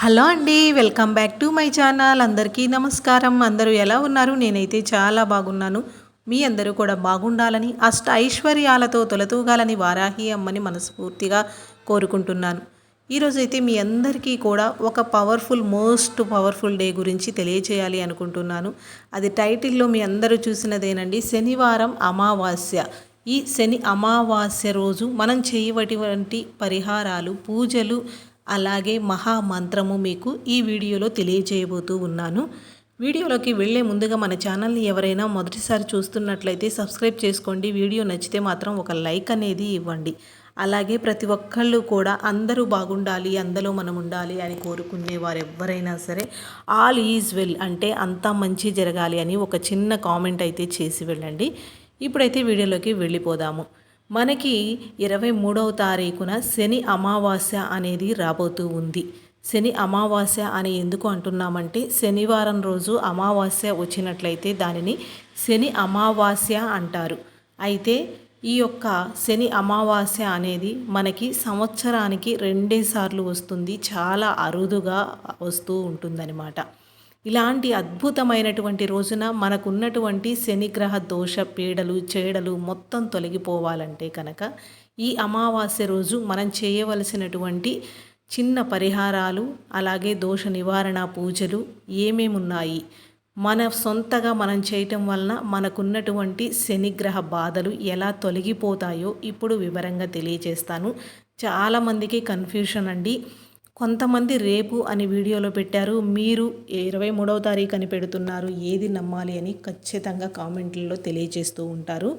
Hello అండి welcome back to my channel. అందరికీ నమస్కారం. అందరూ ఎలా ఉన్నారు? నేనైతే చాలా బాగున్నాను. మీ అందరూ కూడా బాగుండాలని అష్ట ఐశ్వర్యాలతో తొలతూగాలని వారాహి అమ్మని మనస్ఫూర్తిగా కోరుకుంటున్నాను. ఈరోజైతే మీ అందరికీ కూడా ఒక పవర్ఫుల్ మోస్ట్ పవర్ఫుల్ డే గురించి తెలియచేయాలి అనుకుంటున్నాను. అది టైటిల్లో మీ అందరూ చూసినదేనండి శనివారం అమావాస్య. ఈ శని అమావాస్య రోజు మనం చేయవటువంటి పరిహారాలు పూజలు అలాగే మహామంత్రము మీకు ఈ వీడియోలో తెలియజేయబోతూ ఉన్నాను. వీడియోలోకి వెళ్ళే ముందుగా మన ఛానల్ని ఎవరైనా మొదటిసారి చూస్తున్నట్లయితే సబ్స్క్రైబ్ చేసుకోండి. వీడియో నచ్చితే మాత్రం ఒక లైక్ అనేది ఇవ్వండి. అలాగే ప్రతి ఒక్కళ్ళు కూడా అందరూ బాగుండాలి అందులో మనం ఉండాలి అని కోరుకునే వారు ఎవరైనా సరే ఆల్ ఈజ్ వెల్ అంటే అంతా మంచి జరగాలి అని ఒక చిన్న కామెంట్ అయితే చేసి వెళ్ళండి. ఇప్పుడైతే వీడియోలోకి వెళ్ళిపోదాము. మనకి ఇరవై మూడవ తారీఖున శని అమావాస్య అనేది రాబోతూ ఉంది. శని అమావాస్య అని ఎందుకు అంటున్నామంటే శనివారం రోజు అమావాస్య వచ్చినట్లయితే దానిని శని అమావాస్య అంటారు. అయితే ఈ యొక్క శని అమావాస్య అనేది మనకి సంవత్సరానికి రెండేసార్లు వస్తుంది. చాలా అరుదుగా వస్తూ ఉంటుందన్నమాట. ఇలాంటి అద్భుతమైనటువంటి రోజున మనకున్నటువంటి శనిగ్రహ దోష పీడలు చేడలు మొత్తం తొలగిపోవాలంటే కనుక ఈ అమావాస్య రోజు మనం చేయవలసినటువంటి చిన్న పరిహారాలు అలాగే దోష నివారణ పూజలు ఏమేమి ఉన్నాయి మన సొంతగా మనం చేయటం వలన మనకున్నటువంటి శనిగ్రహ బాధలు ఎలా తొలగిపోతాయో ఇప్పుడు వివరంగా తెలియజేస్తాను. చాలామందికి కన్ఫ్యూషన్ అండి. కొంతమంది రేపు అని వీడియోలో పెట్టారు. మీరు ఇరవై మూడవ తారీఖు అని పెడుతున్నారు. ఏది నమ్మాలి అని ఖచ్చితంగా కామెంట్లలో తెలియజేస్తూ ఉంటారు.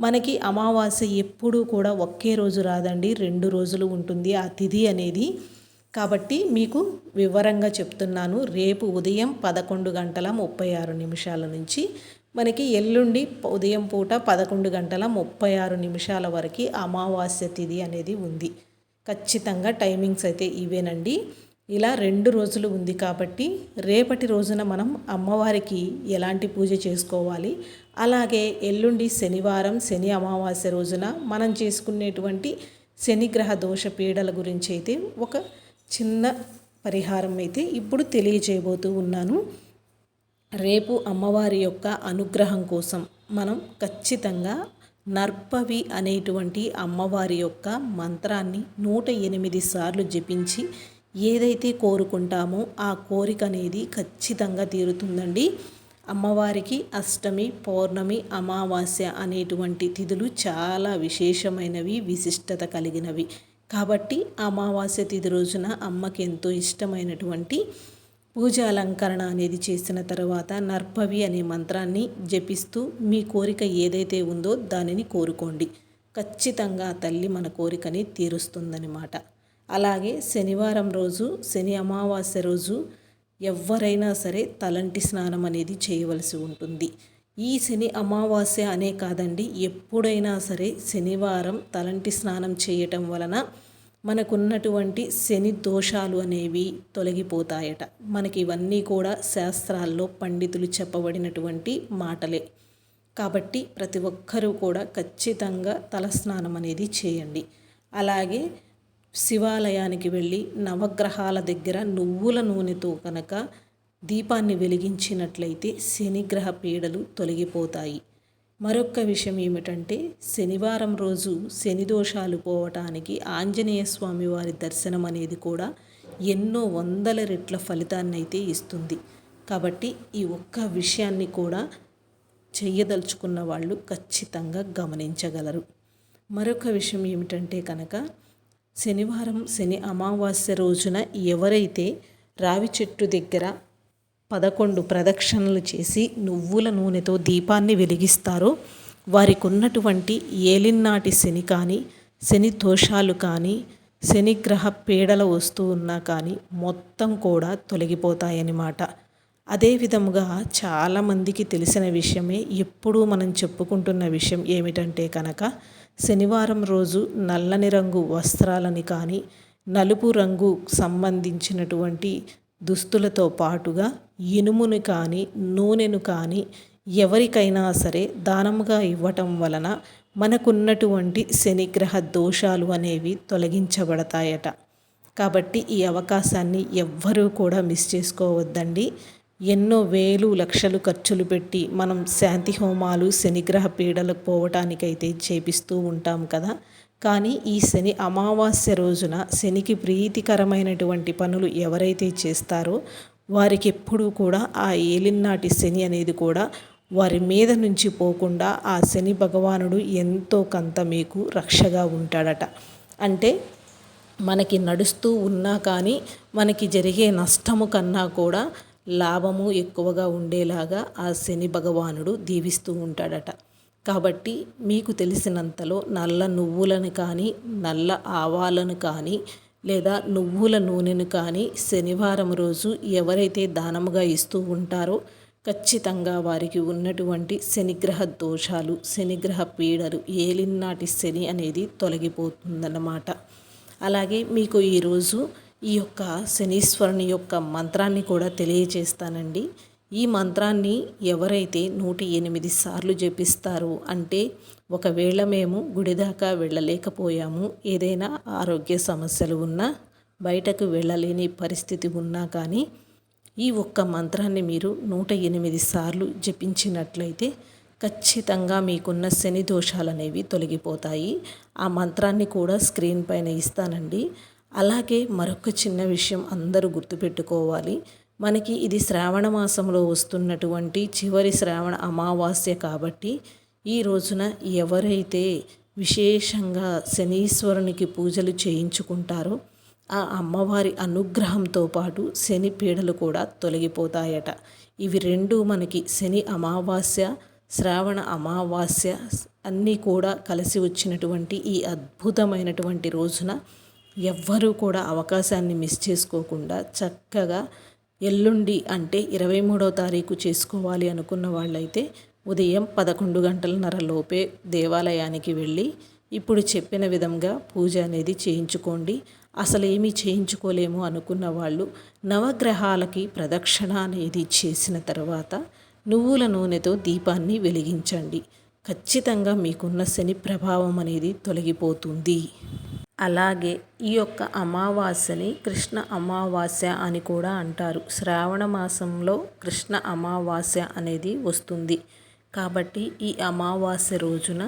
మనకి అమావాస్య ఎప్పుడూ కూడా ఒకే రోజు రాదండి. రెండు రోజులు ఉంటుంది ఆ తిథి అనేది. కాబట్టి మీకు వివరంగా చెప్తున్నాను. రేపు ఉదయం పదకొండు గంటల ముప్పై ఆరు నిమిషాల నుంచి మనకి ఎల్లుండి ఉదయం పూట పదకొండు గంటల ముప్పై ఆరు నిమిషాల వరకు అమావాస్య తిథి అనేది ఉంది. ఖచ్చితంగా టైమింగ్స్ అయితే ఇవేనండి. ఇలా రెండు రోజులు ఉంది కాబట్టి రేపటి రోజున మనం అమ్మవారికి ఎలాంటి పూజ చేసుకోవాలి? అలాగే ఎల్లుండి శనివారం శని అమావాస్య రోజున మనం చేసుకునేటువంటి శనిగ్రహ దోష పీడల గురించి అయితే ఒక చిన్న పరిహారం అయితే ఇప్పుడు తెలియజేయబోతూ ఉన్నాను. రేపు అమ్మవారి యొక్క అనుగ్రహం కోసం మనం ఖచ్చితంగా నర్పవి అనేటువంటి అమ్మవారి యొక్క మంత్రాన్ని నూట ఎనిమిది సార్లు జపించి ఏదైతే కోరుకుంటామో ఆ కోరిక అనేది ఖచ్చితంగా తీరుతుందండి. అమ్మవారికి అష్టమి పౌర్ణమి అమావాస్య అనేటువంటి తిథులు చాలా విశేషమైనవి విశిష్టత కలిగినవి. కాబట్టి అమావాస్య తిథి రోజున అమ్మకి ఎంతో ఇష్టమైనటువంటి పూజ అలంకరణ అనేది చేసిన తర్వాత నర్పవి అనే మంత్రాన్ని జపిస్తూ మీ కోరిక ఏదైతే ఉందో దానిని కోరుకోండి. ఖచ్చితంగా తల్లి మన కోరికని తీరుస్తుందనమాట అలాగే శనివారం రోజు శని అమావాస్య రోజు ఎవరైనా సరే తలంటి స్నానం అనేది చేయవలసి ఉంటుంది. ఈ శని అమావాస్య అనే కాదండి ఎప్పుడైనా సరే శనివారం తలంటి స్నానం చేయటం వలన మనకున్నటువంటి శని దోషాలు అనేవి తొలగిపోతాయట. మనకి ఇవన్నీ కూడా శాస్త్రాల్లో పండితులు చెప్పబడినటువంటి మాటలే. కాబట్టి ప్రతి ఒక్కరూ కూడా ఖచ్చితంగా తలస్నానం అనేది చేయండి. అలాగే శివాలయానికి వెళ్ళి నవగ్రహాల దగ్గర నువ్వుల నూనెతో కనుక దీపాన్ని వెలిగించినట్లయితే శనిగ్రహ పీడలు తొలగిపోతాయి. మరొక విషయం ఏమిటంటే శనివారం రోజు శని దోషాలు పోవటానికి ఆంజనేయ స్వామి వారి దర్శనం అనేది కూడా ఎన్నో వందల రెట్ల ఫలితాన్ని అయితే ఇస్తుంది. కాబట్టి ఈ ఒక్క విషయాన్ని కూడా చెయ్యదలుచుకున్న వాళ్ళు ఖచ్చితంగా గమనించగలరు. మరొక విషయం ఏమిటంటే కనుక శనివారం శని అమావాస్య రోజున ఎవరైతే రావి చెట్టు దగ్గర పదకొండు ప్రదక్షిణలు చేసి నువ్వుల నూనెతో దీపాన్ని వెలిగిస్తారో. వారికి ఉన్నటువంటి ఏలినాటి శని కానీ శని దోషాలు కానీ శనిగ్రహ పీడల వస్తూ ఉన్నా కానీ మొత్తం కూడా తొలగిపోతాయన్నమాట. అదేవిధముగా చాలామందికి తెలిసిన విషయమే ఎప్పుడూ మనం చెప్పుకుంటున్న విషయం ఏమిటంటే కనుక శనివారం రోజు నల్లని రంగు వస్త్రాలని కానీ నలుపు రంగు సంబంధించినటువంటి దుస్తులతో పాటుగా ఇనుమును కానీ నూనెను కానీ ఎవరికైనా సరే దానముగా ఇవ్వటం వలన మనకున్నటువంటి శనిగ్రహ దోషాలు అనేవి తొలగించబడతాయట. కాబట్టి ఈ అవకాశాన్ని ఎవ్వరూ కూడా మిస్ చేసుకోవద్దండి. ఎన్నో వేలు లక్షలు ఖర్చులు పెట్టి మనం శాంతి హోమాలు శనిగ్రహ పీడలకు పోవటానికైతే చేపిస్తూ ఉంటాం కదా. కానీ ఈ శని అమావాస్య రోజున శనికి ప్రీతికరమైనటువంటి పనులు ఎవరైతే చేస్తారో వారికి ఎప్పుడూ కూడా ఆ ఏలినాటి శని అనేది కూడా వారి మీద నుంచి పోకుండా ఆ శని భగవానుడు ఎంతో కొంత మీకు రక్షగా ఉంటాడట. అంటే మనకి నడుస్తూ ఉన్నా కానీ మనకి జరిగే నష్టము కన్నా కూడా లాభము ఎక్కువగా ఉండేలాగా ఆ శని భగవానుడు దీవిస్తూ ఉంటాడట. కాబట్టి మీకు తెలిసినంతలో నల్ల నువ్వులను కానీ నల్ల ఆవాలను కానీ లేదా నువ్వుల నూనెను కానీ శనివారం రోజు ఎవరైతే దానముగా ఇస్తూ ఉంటారో ఖచ్చితంగా వారికి ఉన్నటువంటి శనిగ్రహ దోషాలు శనిగ్రహ పీడలు ఏలినాటి శని అనేది తొలగిపోతుందన్నమాట. అలాగే మీకు ఈరోజు ఈ యొక్క శనీశ్వరుని యొక్క మంత్రాన్ని కూడా తెలియజేస్తానండి. ఈ మంత్రాన్ని ఎవరైతే నూట ఎనిమిది సార్లు జపిస్తారో అంటే ఒకవేళ మేము గుడి దాకా వెళ్ళలేకపోయాము ఏదైనా ఆరోగ్య సమస్యలు ఉన్నా బయటకు వెళ్ళలేని పరిస్థితి ఉన్నా కానీ ఈ ఒక్క మంత్రాన్ని మీరు నూట ఎనిమిది సార్లు జపించినట్లయితే ఖచ్చితంగా మీకున్న శని దోషాలు అనేవి తొలగిపోతాయి. ఆ మంత్రాన్ని కూడా స్క్రీన్ పైన ఇస్తానండి. అలాగే మరొక చిన్న విషయం అందరూ గుర్తుపెట్టుకోవాలి. మనకి ఇది శ్రావణ మాసంలో వస్తున్నటువంటి చివరి శ్రావణ అమావాస్య కాబట్టి ఈ రోజున ఎవరైతే విశేషంగా శనీశ్వరునికి పూజలు చేయించుకుంటారో ఆ అమ్మవారి అనుగ్రహంతో పాటు శని పీడలు కూడా తొలగిపోతాయట. ఇవి రెండు మనకి శని అమావాస్య శ్రావణ అమావాస్య అన్నీ కూడా కలిసి వచ్చినటువంటి ఈ అద్భుతమైనటువంటి రోజున ఎవ్వరూ కూడా అవకాశాన్ని మిస్ చేసుకోకుండా చక్కగా ఎల్లుండి అంటే ఇరవై మూడవ తారీఖు చేసుకోవాలి అనుకున్న వాళ్ళైతే ఉదయం పదకొండు గంటలన్నర లోపే దేవాలయానికి వెళ్ళి ఇప్పుడు చెప్పిన విధంగా పూజ అనేది చేయించుకోండి. అసలు ఏమీ చేయించుకోలేము అనుకున్న వాళ్ళు నవగ్రహాలకి ప్రదక్షిణ అనేది చేసిన తర్వాత నువ్వుల నూనెతో దీపాన్ని వెలిగించండి. ఖచ్చితంగా మీకున్న శని ప్రభావం అనేది తొలగిపోతుంది. అలాగే ఈ యొక్క అమావాస్యని కృష్ణ అమావాస్య అని కూడా అంటారు. శ్రావణ మాసంలో కృష్ణ అమావాస్య అనేది వస్తుంది. కాబట్టి ఈ అమావాస్య రోజున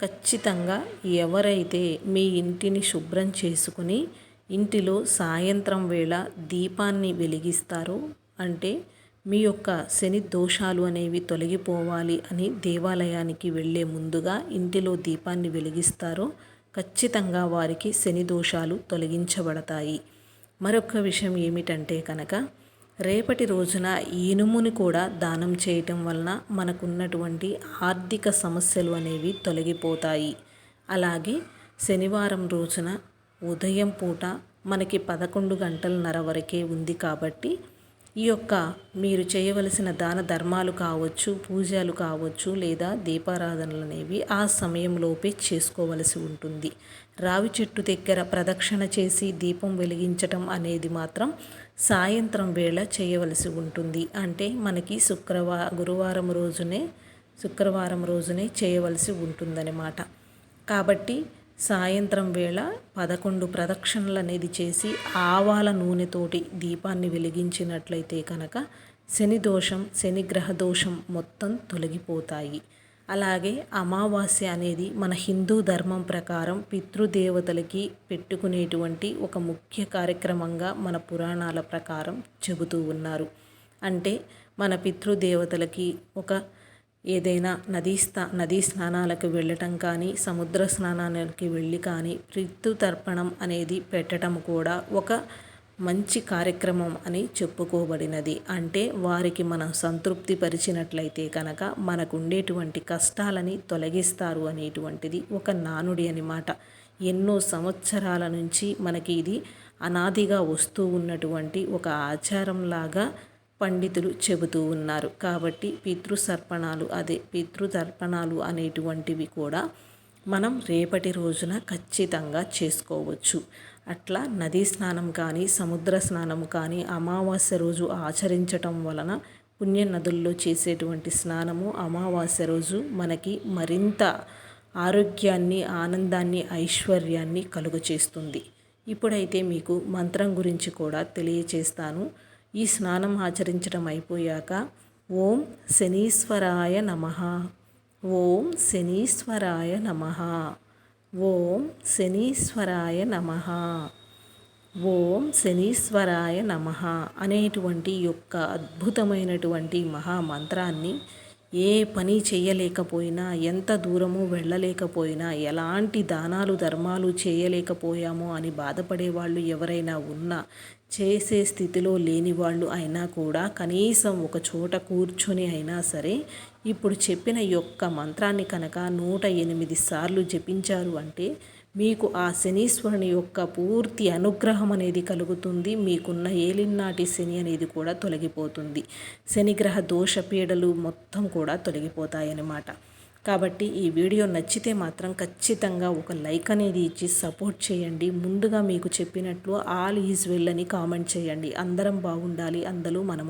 ఖచ్చితంగా ఎవరైతే మీ ఇంటిని శుభ్రం చేసుకుని ఇంటిలో సాయంత్రం వేళ దీపాన్ని వెలిగిస్తారో అంటే మీ యొక్క శని దోషాలు అనేవి తొలగిపోవాలి అని దేవాలయానికి వెళ్ళే ముందుగా ఇంటిలో దీపాన్ని వెలిగిస్తారో ఖచ్చితంగా వారికి శని దోషాలు తొలగించబడతాయి. మరొక విషయం ఏమిటంటే కనుక రేపటి రోజున ఇనుముని కూడా దానం చేయటం వలన మనకున్నటువంటి ఆర్థిక సమస్యలు అనేవి తొలగిపోతాయి. అలాగే శనివారం రోజున ఉదయం పూట మనకి పదకొండు గంటలన్నర వరకే ఉంది కాబట్టి ఈ యొక్క మీరు చేయవలసిన దాన ధర్మాలు కావచ్చు పూజలు కావచ్చు లేదా దీపారాధనలు అనేవి ఆ సమయంలోపే చేసుకోవలసి ఉంటుంది. రావి చెట్టు దగ్గర ప్రదక్షిణ చేసి దీపం వెలిగించటం అనేది మాత్రం సాయంత్రం వేళ చేయవలసి ఉంటుంది. అంటే మనకి శుక్రవారం గురువారం రోజునే శుక్రవారం రోజునే చేయవలసి ఉంటుందన్నమాట. కాబట్టి సాయంత్రం వేళ పదకొండు ప్రదక్షిణలు అనేది చేసి ఆవాల నూనెతోటి దీపాన్ని వెలిగించినట్లయితే కనుక శని దోషం శని గ్రహ దోషం మొత్తం తొలగిపోతాయి. అలాగే అమావాస్య అనేది మన హిందూ ధర్మం ప్రకారం పితృదేవతలకి పెట్టుకునేటువంటి ఒక ముఖ్య కార్యక్రమంగా మన పురాణాల ప్రకారం చెబుతూ ఉన్నారు. అంటే మన పితృదేవతలకి ఒక ఏదైనా నదీ స్థా నదీ స్నానాలకు వెళ్ళటం కానీ సముద్ర స్నానాలకి వెళ్ళి కానీ తర్పణం అనేది పెట్టడం కూడా ఒక మంచి కార్యక్రమం అని చెప్పుకోబడినది. అంటే వారికి మనం సంతృప్తి పరిచినట్లయితే కనుక మనకుండేటువంటి కష్టాలని తొలగిస్తారు అనేటువంటిది ఒక నానుడి అనమాట ఎన్నో సంవత్సరాల నుంచి మనకి ఇది అనాదిగా వస్తూ ఉన్నటువంటి ఒక ఆచారంలాగా పండితులు చెబుతూ ఉన్నారు. కాబట్టి పితృసర్పణాలు అదే. పితృతర్పణాలు అనేటువంటివి కూడా మనం రేపటి రోజున ఖచ్చితంగా చేసుకోవచ్చు. అట్లా నదీ స్నానం కానీ సముద్ర స్నానం కానీ అమావాస్య రోజు ఆచరించటం వలన పుణ్య నదుల్లో చేసేటువంటి స్నానము అమావాస్య రోజు మనకి మరింత ఆరోగ్యాన్ని ఆనందాన్ని ఐశ్వర్యాన్ని కలుగచేస్తుంది. ఇప్పుడైతే మీకు మంత్రం గురించి కూడా తెలియచేస్తాను. ఈ స్నానం ఆచరించడం అయిపోయాక ఓం శనీశ్వరాయ నమ. ఓం శనీశ్వరాయ నమ. ఓం శనీశ్వరాయ నమ. ఓం శనీశ్వరాయ నమ అనేటువంటి యొక్క అద్భుతమైనటువంటి మహామంత్రాన్ని ఏ పని చేయలేకపోయినా ఎంత దూరము వెళ్ళలేకపోయినా ఎలాంటి దానాలు ధర్మాలు చేయలేకపోయామో అని బాధపడే వాళ్ళు ఎవరైనా ఉన్నా చేసే స్థితిలో లేని వాళ్ళు అయినా కూడా కనీసం ఒక చోట కూర్చొని అయినా సరే ఇప్పుడు చెప్పిన యొక్క మంత్రాన్ని కనుక నూట ఎనిమిది సార్లు జపించారు అంటే మీకు ఆ శనీశ్వరుని యొక్క పూర్తి అనుగ్రహం అనేది కలుగుతుంది. మీకున్న ఏలినాటి శని అనేది కూడా తొలగిపోతుంది. శనిగ్రహ దోషపీడలు మొత్తం కూడా తొలగిపోతాయన్నమాట. కాబట్టి ఈ వీడియో నచ్చితే మాత్రం ఖచ్చితంగా ఒక లైక్ అనేది ఇచ్చి సపోర్ట్ చేయండి. ముందుగా మీకు చెప్పినట్లు ఆల్ ఈజ్ వెల్ అని కామెంట్ చేయండి. అందరం బాగుండాలి. అందరూ మనం